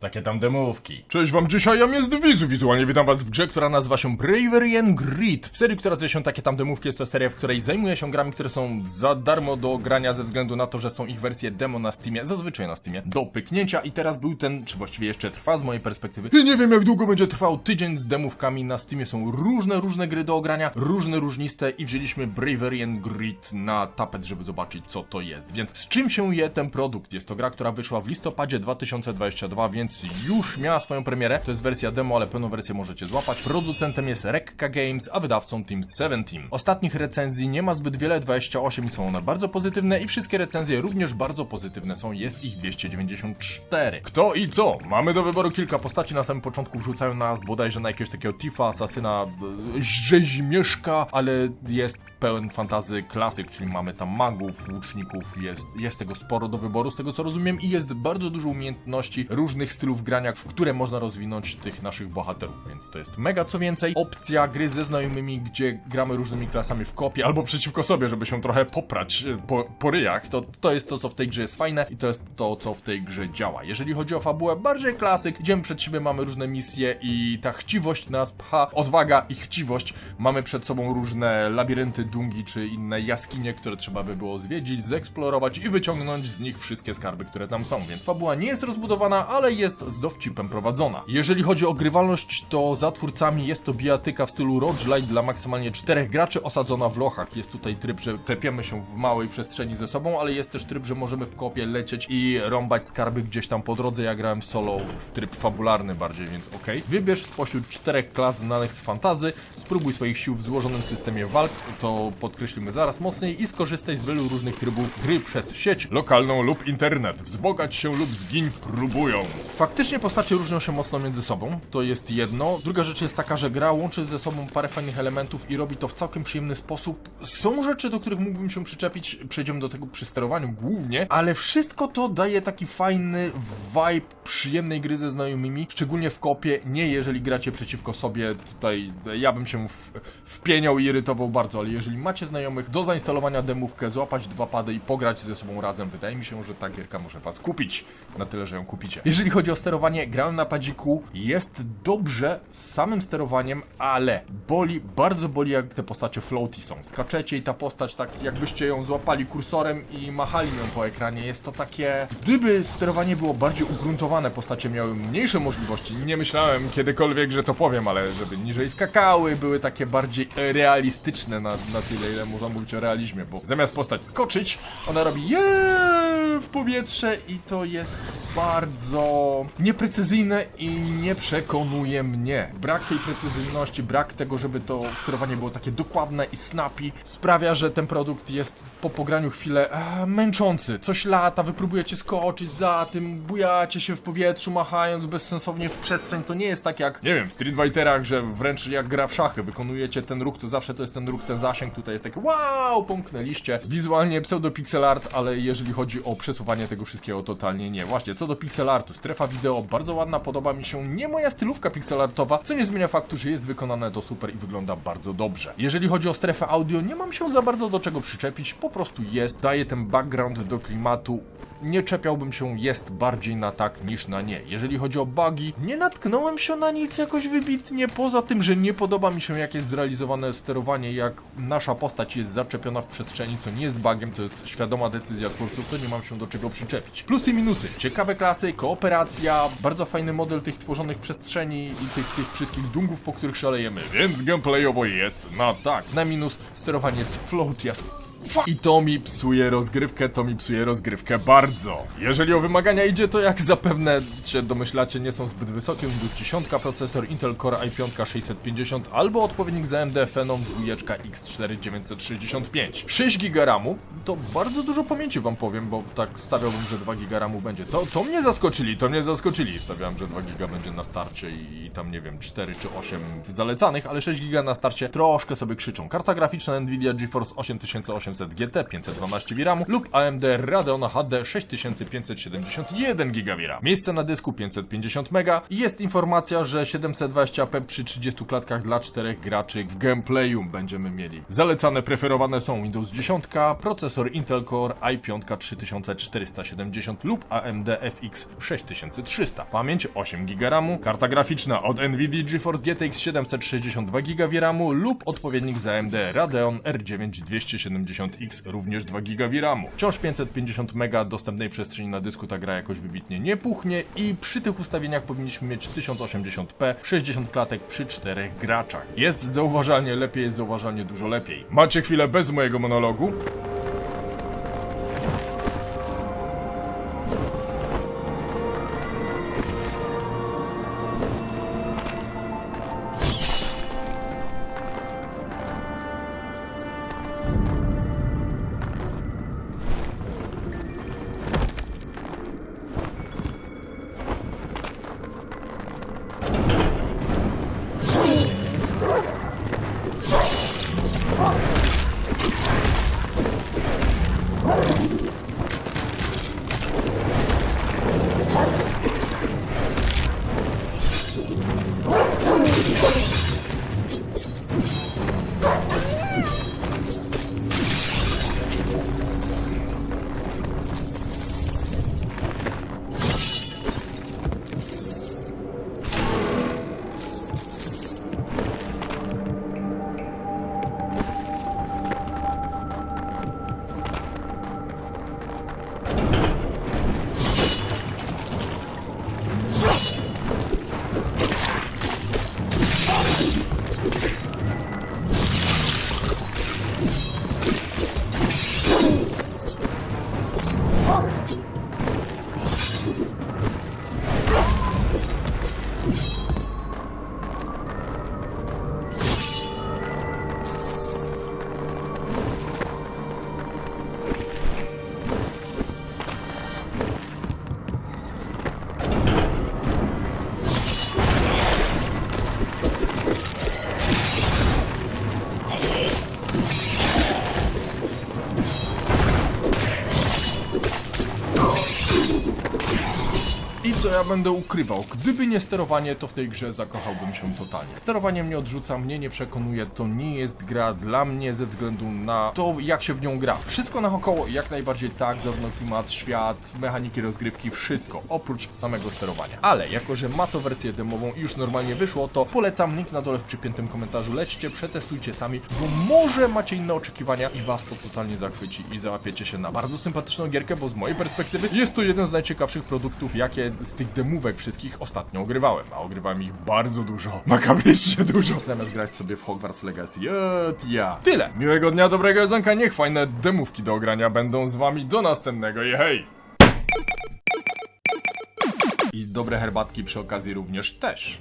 Takie tam demówki. Cześć wam dzisiaj, ja jest Wizu. Wizualnie witam was w grze, która nazywa się Bravery and Grit. W serii, która nazywa się Takie tam demówki, jest to seria, w której zajmuję się grami, które są za darmo do grania ze względu na to, że są ich wersje demo na Steamie, zazwyczaj na Steamie, do pyknięcia i teraz był ten, czy właściwie jeszcze trwa z mojej perspektywy. I nie wiem jak długo będzie trwał tydzień z demówkami na Steamie. Są różne, różne gry do ogrania, różne, różniste i wzięliśmy Bravery and Grit na tapet, żeby zobaczyć co to jest. Więc z czym się je ten produkt? Jest to gra, która wyszła w listopadzie 2022, więc już miała swoją premierę. To jest wersja demo, ale pełną wersję możecie złapać. Producentem jest Rekka Games, a wydawcą Team 17. Ostatnich recenzji nie ma zbyt wiele, 28 i są one bardzo pozytywne i wszystkie recenzje również bardzo pozytywne są, jest ich 294. Kto i co? Mamy do wyboru kilka postaci, na samym początku wrzucają nas bodajże na jakiegoś takiego Tifa, asasyna, e, rzeźmieszka, ale jest pełen fantazy klasyk, czyli mamy tam magów, łuczników, jest, jest tego sporo do wyboru, z tego co rozumiem, i jest bardzo dużo umiejętności różnych stylów grania, w które można rozwinąć tych naszych bohaterów, więc to jest mega co więcej. Opcja gry ze znajomymi, gdzie gramy różnymi klasami w kopie albo przeciwko sobie, żeby się trochę poprać e, po, po ryjach, to, to jest to, co w tej grze jest fajne i to jest to, co w tej grze działa. Jeżeli chodzi o fabułę, bardziej klasyk, idziemy przed siebie, mamy różne misje i ta chciwość nas pcha, odwaga i chciwość. Mamy przed sobą różne labirynty, dungi czy inne jaskinie, które trzeba by było zwiedzić, zeksplorować i wyciągnąć z nich wszystkie skarby, które tam są. Więc fabuła nie jest rozbudowana, ale jest z dowcipem prowadzona. Jeżeli chodzi o grywalność, to za twórcami jest to bijatyka w stylu roguelite dla maksymalnie czterech graczy osadzona w lochach. Jest tutaj tryb, że klepiemy się w małej przestrzeni ze sobą, ale jest też tryb, że możemy w kopie lecieć i rąbać skarby gdzieś tam po drodze. Ja grałem solo w tryb fabularny bardziej, więc okej. Wybierz spośród czterech klas znanych z fantazy, spróbuj swoich sił w złożonym systemie walk, to podkreślimy zaraz mocniej i skorzystaj z wielu różnych trybów gry przez sieć lokalną lub internet. Wzbogać się lub zgiń próbując. Faktycznie postacie różnią się mocno między sobą, to jest jedno. Druga rzecz jest taka, że gra łączy ze sobą parę fajnych elementów i robi to w całkiem przyjemny sposób. Są rzeczy, do których mógłbym się przyczepić, przejdziemy do tego przy sterowaniu głównie, ale wszystko to daje taki fajny vibe przyjemnej gry ze znajomymi, szczególnie w kopie, nie jeżeli gracie przeciwko sobie, tutaj ja bym się w, wpieniał i irytował bardzo, ale jeżeli macie znajomych, do zainstalowania demówkę, złapać dwa pady i pograć ze sobą razem, wydaje mi się, że ta gierka może was kupić, na tyle, że ją kupicie. Jeżeli chodzi o sterowanie, grałem na padziku, jest dobrze z samym sterowaniem, ale boli, bardzo boli jak te postacie floaty są. Skaczecie i ta postać tak jakbyście ją złapali kursorem i machali nią po ekranie, jest to takie... Gdyby sterowanie było bardziej ugruntowane, postacie miały mniejsze możliwości, nie myślałem kiedykolwiek, że to powiem, ale żeby niżej skakały, były takie bardziej realistyczne na, na tyle, ile można mówić o realizmie, bo zamiast postać skoczyć, ona robi jeee w powietrze i to jest bardzo nieprecyzyjne i nie przekonuje mnie. Brak tej precyzyjności, brak tego, żeby to sterowanie było takie dokładne i snappy sprawia, że ten produkt jest po pograniu chwilę e, męczący. Coś lata, wy próbujecie skoczyć za tym, bujacie się w powietrzu, machając bezsensownie w przestrzeń. To nie jest tak jak, nie wiem, w Street Fighterach, że wręcz jak gra w szachy, wykonujecie ten ruch, to zawsze to jest ten ruch, ten zasięg. Tutaj jest taki wow, pomknęliście. Wizualnie pseudo pixel art, ale jeżeli chodzi o przesuwanie tego wszystkiego, totalnie nie. Właśnie, co do pixel artu, strefa wideo bardzo ładna, podoba mi się nie moja stylówka pixel artowa, co nie zmienia faktu, że jest wykonane to super i wygląda bardzo dobrze. Jeżeli chodzi o strefę audio, nie mam się za bardzo do czego przyczepić, po prostu jest, daje ten background do klimatu. Nie czepiałbym się, jest bardziej na tak niż na nie. Jeżeli chodzi o bugi, nie natknąłem się na nic jakoś wybitnie, poza tym, że nie podoba mi się jak jest zrealizowane sterowanie, jak nasza postać jest zaczepiona w przestrzeni, co nie jest bugiem, to jest świadoma decyzja twórców, to nie mam się do czego przyczepić. Plusy i minusy. Ciekawe klasy, kooperacja, bardzo fajny model tych tworzonych przestrzeni i tych, tych wszystkich dungów, po których szalejemy, więc gameplayowo jest na tak. Na minus sterowanie jest float, jest i to mi psuje rozgrywkę, to mi psuje rozgrywkę bardzo. Jeżeli o wymagania idzie, to jak zapewne się domyślacie, nie są zbyt wysokie. Windows 10 procesor Intel Core i5 650 albo odpowiednik z AMD Phenom 2 X4965. 6 GB RAMu to bardzo dużo pamięci wam powiem, bo tak stawiałbym, że 2 GB RAMu będzie. To, to mnie zaskoczyli, to mnie zaskoczyli. Stawiałem, że 2 GB będzie na starcie i, i tam nie wiem, 4 czy 8 w zalecanych, ale 6 GB na starcie troszkę sobie krzyczą. Karta graficzna Nvidia GeForce 8800 7800 GT 512 VRAMu lub AMD Radeon HD 6571 GB VRAM. Miejsce na dysku 550 MB i jest informacja, że 720p przy 30 klatkach dla 4 graczy w gameplayu będziemy mieli. Zalecane preferowane są Windows 10, procesor Intel Core i5 3470 lub AMD FX 6300. Pamięć 8 GB karta graficzna od Nvidia GeForce GTX 762 GB lub odpowiednik z AMD Radeon R9 270X również 2 GB RAMu. Wciąż 550 MB dostępnej przestrzeni na dysku ta gra jakoś wybitnie nie puchnie i przy tych ustawieniach powinniśmy mieć 1080p 60 klatek przy 4 graczach. Jest zauważalnie lepiej, jest zauważalnie dużo lepiej. Macie chwilę bez mojego monologu? I ja będę ukrywał? Gdyby nie sterowanie, to w tej grze zakochałbym się totalnie. Sterowanie mnie odrzuca, mnie nie przekonuje, to nie jest gra dla mnie ze względu na to, jak się w nią gra. Wszystko naokoło jak najbardziej tak, zarówno klimat, świat, mechaniki rozgrywki, wszystko, oprócz samego sterowania. Ale jako, że ma to wersję demową i już normalnie wyszło, to polecam link na dole w przypiętym komentarzu. Lećcie, przetestujcie sami, bo może macie inne oczekiwania i was to totalnie zachwyci i załapiecie się na bardzo sympatyczną gierkę, bo z mojej perspektywy jest to jeden z najciekawszych produktów, jakie z tych demówek wszystkich ostatnio ogrywałem, a ogrywałem ich bardzo dużo, makabrycznie dużo, zamiast grać sobie w Hogwarts Legacy. Jot, ja. Tyle. Miłego dnia, dobrego jedzonka, niech fajne demówki do ogrania będą z wami do następnego, je hej! I dobre herbatki przy okazji również też.